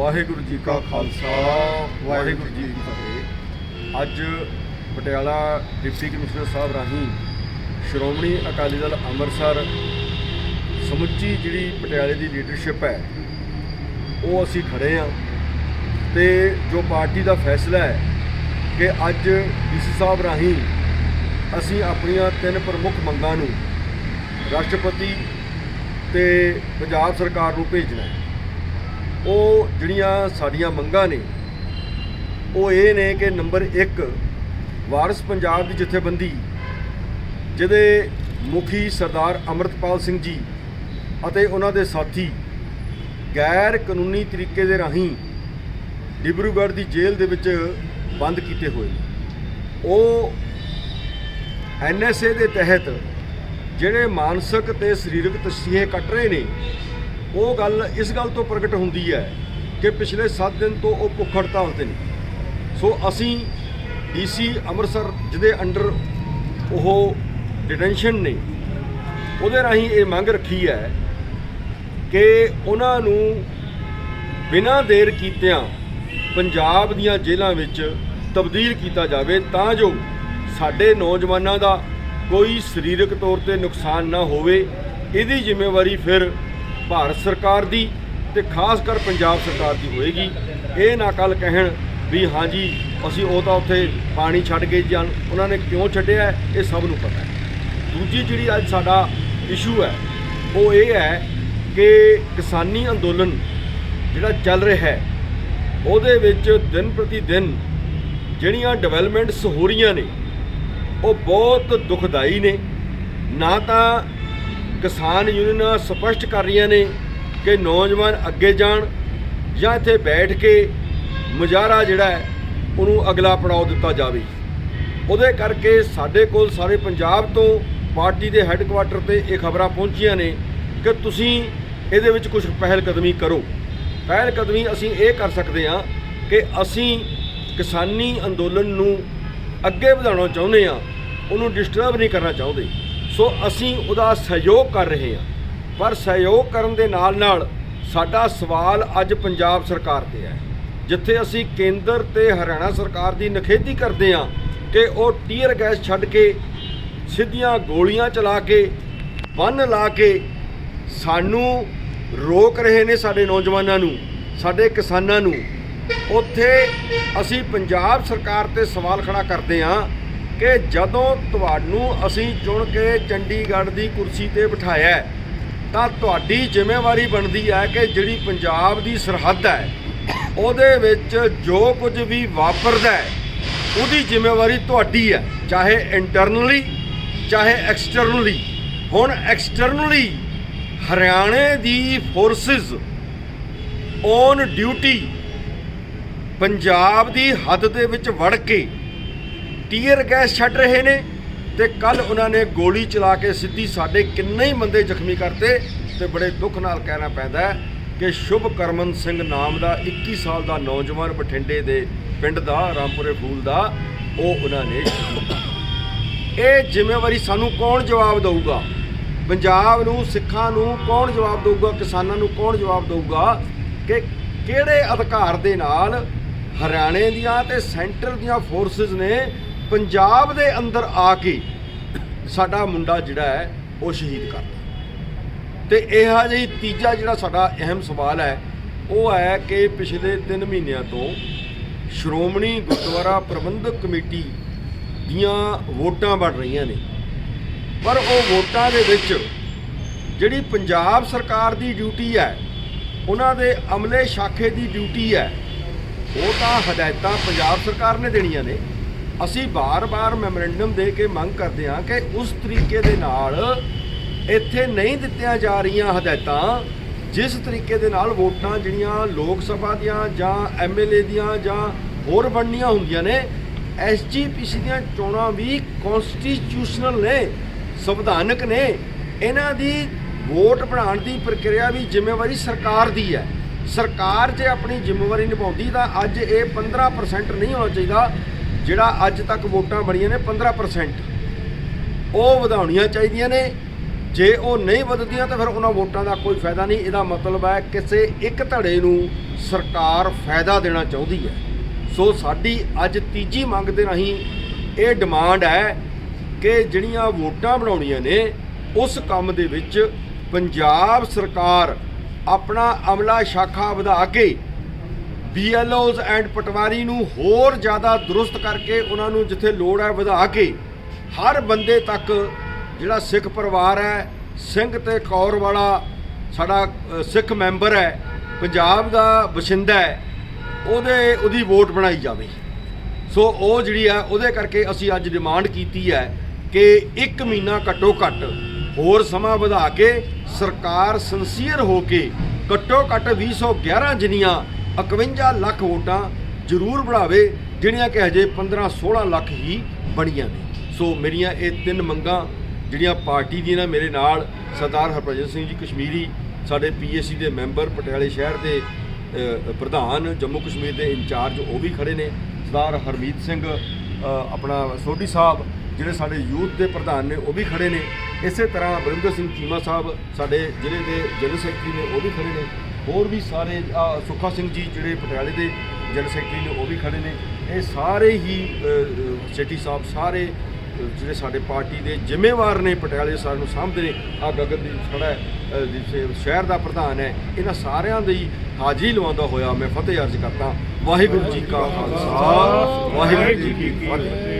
ਵਾਹਿਗੁਰੂ ਜੀ ਕਾ ਖਾਲਸਾ, ਵਾਹਿਗੁਰੂ ਜੀ ਕੀ ਫਤਿਹ। ਅੱਜ Patiala deputy commissioner ਸਾਹਿਬ ਰਾਹੀਂ ਸ਼੍ਰੋਮਣੀ ਅਕਾਲੀ ਦਲ ਅੰਮ੍ਰਿਤਸਰ ਸਮੁੱਚੀ ਜਿਹੜੀ ਪਟਿਆਲੇ ਦੀ ਲੀਡਰਸ਼ਿਪ ਹੈ, ਉਹ ਅਸੀਂ ਖੜੇ ਆ ਤੇ ਜੋ ਪਾਰਟੀ ਦਾ ਫੈਸਲਾ ਹੈ ਕਿ ਅੱਜ ਡੀਸੀ ਸਾਹਿਬ ਰਾਹੀਂ ਅਸੀਂ ਆਪਣੀਆਂ ਤਿੰਨ ਪ੍ਰਮੁੱਖ ਮੰਗਾਂ ਨੂੰ ਰਾਸ਼ਟਰਪਤੀ ਤੇ ਪੰਜਾਬ ਸਰਕਾਰ ਨੂੰ ਭੇਜਣਾ ਹੈ। ਉਹ ਜਿਹੜੀਆਂ ਸਾਡੀਆਂ ਮੰਗਾਂ ਨੇ, ਉਹ ਇਹ ਨੇ ਕਿ ਨੰਬਰ 1 ਵਾਰਸ ਪੰਜਾਬ ਦੀ ਜਥੇਬੰਦੀ, ਜਿਹਦੇ ਮੁਖੀ ਸਰਦਾਰ ਅਮਰਤਪਾਲ ਸਿੰਘ ਜੀ ਅਤੇ ਉਹਨਾਂ ਦੇ ਸਾਥੀ ਗੈਰ ਕਾਨੂੰਨੀ ਤਰੀਕੇ ਦੇ ਰਾਹੀਂ ਡਿਬਰੂਗੜ੍ਹ ਦੀ ਜੇਲ੍ਹ ਦੇ ਵਿੱਚ ਬੰਦ ਕੀਤੇ ਹੋਏ ਨੇ। ਉਹ ਐਨਐਸਏ ਦੇ ਤਹਿਤ ਜਿਹੜੇ ਮਾਨਸਿਕ ਤੇ ਸਰੀਰਕ ਤਸੀਹੇ ਕੱਟ ਰਹੇ ਨੇ ਉਹ ਗੱਲ ਇਸ ਗੱਲ ਤੋਂ ਪ੍ਰਗਟ ਹੁੰਦੀ ਹੈ ਕਿ ਪਿਛਲੇ 7 ਦਿਨ ਤੋਂ ਉਹ ਭੁੱਖ ਹੜਤਾਲ ਤੇ ਨੇ। ਸੋ ਅਸੀਂ ਡੀਸੀ ਅੰਮ੍ਰਿਤਸਰ ਜਿਹਦੇ ਅੰਡਰ ਉਹ ਡਿਟੈਂਸ਼ਨ ਨੇ, ਉਹਦੇ ਰਾਹੀਂ ਇਹ ਮੰਗ ਰੱਖੀ ਹੈ ਕਿ ਉਹਨਾਂ ਨੂੰ ਬਿਨਾਂ ਦੇਰ ਕੀਤਿਆਂ ਪੰਜਾਬ ਦੀਆਂ ਜੇਲ੍ਹਾਂ ਵਿੱਚ ਤਬਦੀਲ ਕੀਤਾ ਜਾਵੇ ਤਾਂ ਜੋ ਸਾਡੇ ਨੌਜਵਾਨਾਂ ਦਾ ਕੋਈ ਸਰੀਰਕ ਤੌਰ ਤੇ ਨੁਕਸਾਨ ਨਾ ਹੋਵੇ। ਇਹਦੀ ਜ਼ਿੰਮੇਵਾਰੀ ਫਿਰ ਭਾਰਤ ਸਰਕਾਰ ਦੀ ਤੇ ਖਾਸ ਕਰ ਪੰਜਾਬ ਸਰਕਾਰ ਦੀ ਹੋਏਗੀ। ਇਹ ਨਾ ਕੱਲ ਕਹਿਣ ਵੀ ਹਾਂਜੀ, ਅਸੀਂ ਉਹ ਤਾਂ ਉੱਥੇ ਪਾਣੀ ਛੱਡ ਕੇ ਜਾਣ, ਉਹਨਾਂ ਨੇ ਕਿਉਂ ਛੱਡਿਆ, ਇਹ ਸਭ ਨੂੰ ਪਤਾ ਹੈ। ਦੂਜੀ ਜਿਹੜੀ ਅੱਜ ਸਾਡਾ ਇਸ਼ੂ ਹੈ, ਉਹ ਇਹ ਹੈ ਕਿ ਕਿਸਾਨੀ ਅੰਦੋਲਨ ਜਿਹੜਾ ਚੱਲ ਰਿਹਾ ਹੈ, ਉਹਦੇ ਵਿੱਚ ਦਿਨ ਪ੍ਰਤੀ ਦਿਨ ਜਿਹੜੀਆਂ ਡਿਵੈਲਪਮੈਂਟਸ ਹੋ ਰਹੀਆਂ ਨੇ, ਉਹ ਬਹੁਤ ਦੁਖਦਾਈ ਨੇ। ਨਾ ਤਾਂ ਕਿਸਾਨ ਯੂਨੀਅਨਾਂ ਸਪਸ਼ਟ ਕਰ ਰਹੀਆਂ ਨੇ ਕਿ ਨੌਜਵਾਨ ਅੱਗੇ ਜਾਣ ਜਾਂ ਇੱਥੇ ਬੈਠ ਕੇ ਮੁਜ਼ਾਹਰਾ ਜਿਹੜਾ ਉਹਨੂੰ ਅਗਲਾ ਪੜਾਅ ਦਿੱਤਾ ਜਾਵੇ। ਉਹਦੇ ਕਰਕੇ ਸਾਡੇ ਕੋਲ ਸਾਰੇ ਪੰਜਾਬ ਤੋਂ ਪਾਰਟੀ ਦੇ ਹੈੱਡਕੁਆਟਰ ਤੇ ਇਹ ਖਬਰਾਂ ਪਹੁੰਚੀਆਂ ਨੇ ਕਿ ਤੁਸੀਂ ਇਹਦੇ ਵਿੱਚ ਕੁਝ ਪਹਿਲ ਕਦਮੀ ਕਰੋ। ਪਹਿਲ ਕਦਮੀ ਅਸੀਂ ਇਹ ਕਰ ਸਕਦੇ ਹਾਂ ਕਿ ਅਸੀਂ ਕਿਸਾਨੀ ਅੰਦੋਲਨ ਨੂੰ ਅੱਗੇ ਵਧਾਉਣਾ ਚਾਹੁੰਦੇ ਹਾਂ, ਉਹਨੂੰ ਡਿਸਟਰਬ ਨਹੀਂ ਕਰਨਾ ਚਾਹੁੰਦੇ। ਸੋ ਅਸੀਂ ਉਹਦਾ ਸਹਿਯੋਗ ਕਰ ਰਹੇ ਹਾਂ। ਪਰ ਸਹਿਯੋਗ ਕਰਨ ਦੇ ਨਾਲ ਨਾਲ ਸਾਡਾ ਸਵਾਲ ਅੱਜ ਪੰਜਾਬ ਸਰਕਾਰ ਤੇ ਹੈ। ਜਿੱਥੇ ਅਸੀਂ ਕੇਂਦਰ ਤੇ ਹਰਿਆਣਾ ਸਰਕਾਰ ਦੀ ਨਖੇਦੀ ਕਰਦੇ ਹਾਂ ਕਿ ਉਹ ਟੀਅਰ ਗੈਸ ਛੱਡ ਕੇ ਸਿੱਧੀਆਂ ਗੋਲੀਆਂ ਚਲਾ ਕੇ, ਬੰਨ ਲਾ ਕੇ ਸਾਨੂੰ ਰੋਕ ਰਹੇ ਨੇ ਸਾਡੇ ਨੌਜਵਾਨਾਂ ਨੂੰ, ਸਾਡੇ ਕਿਸਾਨਾਂ ਨੂੰ। ਉੱਥੇ ਅਸੀਂ ਪੰਜਾਬ ਸਰਕਾਰ ਤੇ ਸਵਾਲ ਖੜਾ ਕਰਦੇ ਹਾਂ ਕਿ ਜਦੋਂ ਤੁਹਾਨੂੰ ਅਸੀਂ ਚੁਣ ਕੇ ਚੰਡੀਗੜ੍ਹ ਦੀ ਕੁਰਸੀ ਤੇ ਬਿਠਾਇਆ ਤਾਂ ਤੁਹਾਡੀ ਜ਼ਿੰਮੇਵਾਰੀ ਬਣਦੀ ਹੈ ਕਿ ਜਿਹੜੀ ਪੰਜਾਬ ਦੀ ਸਰਹੱਦ ਹੈ, ਉਹਦੇ ਵਿੱਚ ਜੋ ਕੁਝ ਵੀ ਵਾਪਰਦਾ ਹੈ, ਉਹਦੀ ਜ਼ਿੰਮੇਵਾਰੀ ਤੁਹਾਡੀ ਹੈ, ਚਾਹੇ ਇੰਟਰਨਲੀ ਚਾਹੇ ਐਕਸਟਰਨਲੀ ਹੁਣ ਐਕਸਟਰਨਲੀ ਹਰਿਆਣੇ ਦੀ ਫੋਰਸਿਸ ਔਨ ਡਿਊਟੀ ਪੰਜਾਬ ਦੀ ਹੱਦ ਦੇ ਵਿੱਚ ਵੜ ਕੇ ਟੀਅਰ ਗੈਸ ਛੱਡ ਰਹੇ ਨੇ ਤੇ ਕੱਲ ਉਹਨਾਂ ਨੇ ਗੋਲੀ ਚਲਾ ਕੇ ਸਿੱਧੀ ਸਾਡੇ ਕਿੰਨੇ ਹੀ ਬੰਦੇ ਜ਼ਖਮੀ ਕਰਤੇ ਤੇ ਬੜੇ ਦੁੱਖ ਨਾਲ ਕਹਿਣਾ ਪੈਂਦਾ ਹੈ ਕਿ ਸ਼ੁਭ ਕਰਮਨ ਸਿੰਘ ਨਾਮ ਦਾ 21 ਸਾਲ ਦਾ ਨੌਜਵਾਨ ਬਠਿੰਡੇ ਦੇ ਪਿੰਡ ਦਾ, ਰਾਮਪੁਰੇ ਫੂਲ ਦਾ, ਉਹ ਉਹਨਾਂ ਨੇ ਇਹ ਜ਼ਿੰਮੇਵਾਰੀ ਸਾਨੂੰ ਕੌਣ ਜਵਾਬ ਦਊਗਾ? ਪੰਜਾਬ ਨੂੰ, ਸਿੱਖਾਂ ਨੂੰ ਕੌਣ ਜਵਾਬ ਦੇਊਗਾ? ਕਿਸਾਨਾਂ ਨੂੰ ਕੌਣ ਜਵਾਬ ਦੇਊਗਾ? ਕਿ ਕਿਹੜੇ ਅਧਿਕਾਰ ਦੇ ਨਾਲ ਹਰਿਆਣੇ ਦੀਆਂ ਤੇ ਸੈਂਟਰ ਦੀਆਂ ਫੋਰਸਸ ਨੇ ਪੰਜਾਬ ਦੇ ਅੰਦਰ ਆ ਕੇ ਸਾਡਾ ਮੁੰਡਾ ਜਿਹੜਾ ਹੈ, ਉਹ ਸ਼ਹੀਦ ਕਰਤਾ ਤੇ ਇਹ ਜਿਹੀ ਤੀਜਾ ਜਿਹੜਾ ਸਾਡਾ ਅਹਿਮ ਸਵਾਲ ਹੈ, ਉਹ ਹੈ ਕਿ ਪਿਛਲੇ 3 ਮਹੀਨਿਆਂ ਤੋਂ ਸ਼੍ਰੋਮਣੀ ਗੁਰਦੁਆਰਾ ਪ੍ਰਬੰਧਕ ਕਮੇਟੀ ਦੀਆਂ ਵੋਟਾਂ ਬਣ ਰਹੀਆਂ ਨੇ। ਪਰ ਉਹ ਵੋਟਾਂ ਦੇ ਵਿੱਚ ਜਿਹੜੀ ਪੰਜਾਬ ਸਰਕਾਰ ਦੀ ਡਿਊਟੀ ਹੈ, ਉਹਨਾਂ ਦੇ ਅਮਲੇ ਸ਼ਾਖੇ ਦੀ ਡਿਊਟੀ ਹੈ, ਉਹ ਤਾਂ ਹਦਾਇਤਾਂ ਪੰਜਾਬ ਸਰਕਾਰ ਨੇ ਦੇਣੀਆਂ ਨੇ। ਅਸੀਂ ਬਾਰ-ਬਾਰ ਮੈਮੋਰੈਂਡਮ ਦੇ ਕੇ ਮੰਗ ਕਰਦੇ ਹਾਂ ਕਿ ਉਸ ਤਰੀਕੇ ਦੇ ਨਾਲ ਇੱਥੇ ਨਹੀਂ ਦਿੱਤੀਆਂ ਜਾ ਰਹੀਆਂ ਹਦਾਇਤਾਂ, ਜਿਸ ਤਰੀਕੇ ਦੇ ਨਾਲ ਵੋਟਾਂ ਜਿਹੜੀਆਂ ਲੋਕ ਸਭਾ ਦੀਆਂ ਜਾਂ ਐਮਐਲਏ ਦੀਆਂ ਜਾਂ ਹੋਰ ਬਣਨੀਆਂ ਹੁੰਦੀਆਂ ਨੇ ਐਸਜੀਪੀਸੀ ਦੀਆਂ ਚੋਣਾਂ ਵੀ ਕਨਸਟੀਟਿਊਸ਼ਨਲ ਨੇ, ਸੰਵਿਧਾਨਕ ਨੇ। ਇਹਨਾਂ ਦੀ ਵੋਟ ਬਣਾਉਣ ਦੀ ਪ੍ਰਕਿਰਿਆ ਵੀ ਜ਼ਿੰਮੇਵਾਰੀ ਸਰਕਾਰ ਦੀ ਹੈ। ਸਰਕਾਰ ਜੇ ਆਪਣੀ ਜ਼ਿੰਮੇਵਾਰੀ ਨਿਭਾਉਂਦੀ ਤਾਂ ਅੱਜ ਇਹ 15% ਨਹੀਂ ਹੋਣਾ ਚਾਹੀਦਾ। ਜਿਹੜਾ ਅੱਜ ਤੱਕ ਵੋਟਾਂ ਬਣੀਆਂ ਨੇ 15% ਉਹ ਵਧਾਉਣੀਆਂ ਚਾਹੀਦੀਆਂ ਨੇ। ਜੇ ਉਹ ਨਹੀਂ ਵਧਦੀਆਂ ਤਾਂ ਫਿਰ ਉਹਨਾਂ ਵੋਟਾਂ ਦਾ ਕੋਈ ਫਾਇਦਾ ਨਹੀਂ। ਇਹਦਾ ਮਤਲਬ ਹੈ ਕਿਸੇ ਇੱਕ ਧੜੇ ਨੂੰ ਸਰਕਾਰ ਫਾਇਦਾ ਦੇਣਾ ਚਾਹੁੰਦੀ ਹੈ। ਸੋ ਸਾਡੀ ਅੱਜ ਤੀਜੀ ਮੰਗ ਦੇ ਰਾਹੀਂ ਇਹ ਡਿਮਾਂਡ ਹੈ ਕਿ ਜਿਹੜੀਆਂ ਵੋਟਾਂ ਬਣਾਉਣੀਆਂ ਨੇ, ਉਸ ਕੰਮ ਦੇ ਵਿੱਚ ਪੰਜਾਬ ਸਰਕਾਰ ਆਪਣਾ ਅਮਲਾ ਸ਼ਾਖਾ ਵਧਾ ਕੇ BLOs ਐਂਡ ਪਟਵਾਰੀ ਨੂੰ ਹੋਰ ਜ਼ਿਆਦਾ ਦਰੁਸਤ ਕਰਕੇ ਉਹਨਾਂ ਨੂੰ ਜਿੱਥੇ ਲੋੜ ਹੈ ਵਧਾ ਕੇ ਹਰ ਬੰਦੇ ਤੱਕ ਜਿਹੜਾ ਸਿੱਖ ਪਰਿਵਾਰ ਹੈ, ਸਿੰਘ ਤੇ ਕੌਰ ਵਾਲਾ ਸਾਡਾ ਸਿੱਖ ਮੈਂਬਰ ਹੈ, ਪੰਜਾਬ ਦਾ ਵਸਿੰਦਾ ਹੈ, ਉਹਦੇ, ਉਹਦੀ ਵੋਟ ਬਣਾਈ ਜਾਵੇ। ਸੋ ਉਹ ਜਿਹੜੀ ਆ ਉਹਦੇ ਕਰਕੇ ਅਸੀਂ ਅੱਜ ਡਿਮਾਂਡ ਕੀਤੀ ਹੈ ਕਿ 1 ਮਹੀਨਾ ਘੱਟੋ ਘੱਟ ਹੋਰ ਸਮਾਂ ਵਧਾ ਕੇ ਸਰਕਾਰ ਸੰਸੀਅਰ ਹੋ ਕੇ ਘੱਟੋ ਘੱਟ 211 ਜਿੰਨੀਆਂ 51 ਲੱਖ ਵੋਟਾਂ ਜ਼ਰੂਰ ਬਣਾਵੇ, ਜਿਹੜੀਆਂ ਕਿ ਹਜੇ 15 16 ਲੱਖ ਹੀ ਬਣੀਆਂ ਨੇ। ਸੋ ਮੇਰੀਆਂ ਇਹ ਤਿੰਨ ਮੰਗਾਂ, ਜਿਹੜੀਆਂ ਪਾਰਟੀ ਦੀਆਂ ਨੇ ਮੇਰੇ ਨਾਲ, ਸਰਦਾਰ ਹਰਭਜਨ ਸਿੰਘ ਜੀ ਕਸ਼ਮੀਰੀ, ਸਾਡੇ ਪੀਐਸਸੀ ਦੇ ਮੈਂਬਰ, ਪਟਿਆਲੇ ਸ਼ਹਿਰ ਦੇ ਪ੍ਰਧਾਨ, ਜੰਮੂ ਕਸ਼ਮੀਰ ਦੇ ਇੰਚਾਰਜ, ਉਹ ਵੀ ਖੜੇ ਨੇ। ਸਰਦਾਰ ਹਰਮੀਤ ਸਿੰਘ ਆਪਣਾ ਸੋਢੀ ਸਾਹਿਬ, ਜਿਹੜੇ ਸਾਡੇ ਯੂਥ ਦੇ ਪ੍ਰਧਾਨ ਨੇ, ਉਹ ਵੀ ਖੜੇ ਨੇ। ਇਸੇ ਤਰ੍ਹਾਂ ਬਰਿੰਦਰ ਸਿੰਘ ਚੀਮਾ ਸਾਹਿਬ, ਸਾਡੇ ਜ਼ਿਲ੍ਹੇ ਦੇ ਜਨਰਲ ਸੈਕਟਰੀ ਨੇ, ਉਹ ਵੀ ਖੜੇ ਨੇ। ਹੋਰ ਵੀ ਸਾਰੇ ਅ, ਸੁੱਖਾ ਸਿੰਘ ਜੀ ਜਿਹੜੇ ਪਟਿਆਲੇ ਦੇ ਜਨਰਲ ਸੈਕਟਰੀ ਨੇ ਉਹ ਵੀ ਖੜੇ ਨੇ। ਇਹ ਸਾਰੇ ਹੀ ਸੇਠੀ ਸਾਹਿਬ ਸਾਰੇ ਜਿਹੜੇ ਸਾਡੇ ਪਾਰਟੀ ਦੇ ਜ਼ਿੰਮੇਵਾਰ ਨੇ ਪਟਿਆਲੇ ਸਾਹਿਬ ਨੂੰ ਸਾਂਭਦੇ ਨੇ। ਆ ਗਗਨਦੀਪ ਖੜਾ ਸ਼ਹਿਰ ਦਾ ਪ੍ਰਧਾਨ ਹੈ। ਇਹਨਾਂ ਸਾਰਿਆਂ ਦੀ ਹਾਜ਼ਰੀ ਲਵਾਉਂਦਾ ਹੋਇਆ ਮੈਂ ਫਤਿਹ ਅਰਜ਼ ਕਰਦਾ। ਵਾਹਿਗੁਰੂ ਜੀ ਕਾ ਖਾਲਸਾ ਵਾਹਿਗੁਰੂ ਜੀ ਕੀ ਫਤਿਹ।